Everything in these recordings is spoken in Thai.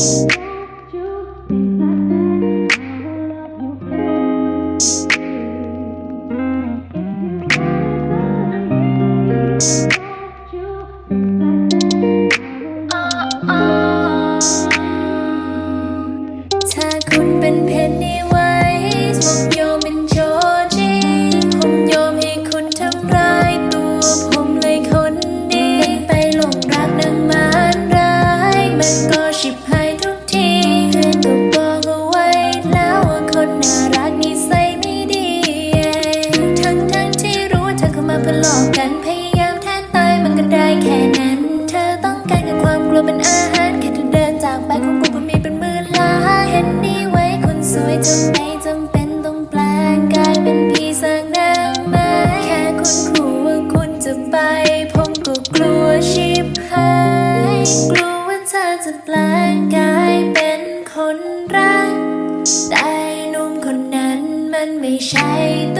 Peace. กันพยายามแทนตายมันก็ได้แค่นั้น เธอต้องการแค่ความกลัวเป็นอาหารแค่เธอเดินจากไปของกูก็มีเป็นหมื่นล้านเห็นนี่ไว้คนสวยจนไม่จำเป็นต้องแปลงกายเป็นพี่สร้างนางไม้แค่คุณขู่ว่าคุณจะไป ผมก็กลัวชิบหายกลัวว่าเธอจะแปลงกายเป็นคนรักแต่หนุ่มคนนั้นมันไม่ใช่ตัว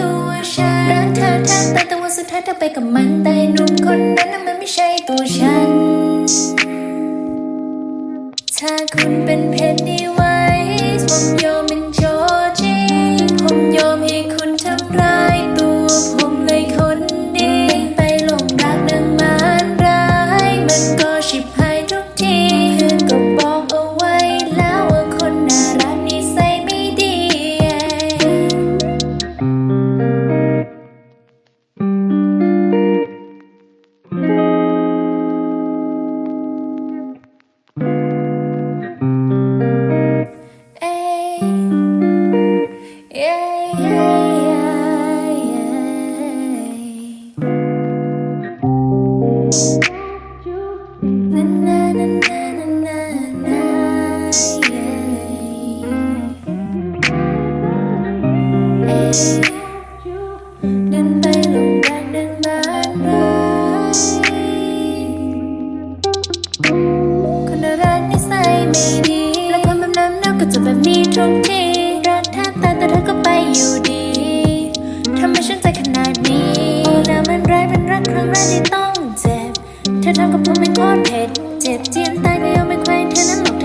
ฉันรักเธอแทบตายแต่ว่าสุดท้ายเธอไปกับมันแต่หนุ่มคนนั้นน่ะมันไม่ใช่ตัวฉัน ถ้าคุณเป็นเพ เธอทำกับผมเป็นโคตรเผ็ดเจ็บเจียนตายก็ยังไม่ควายเธอนั้นหลอ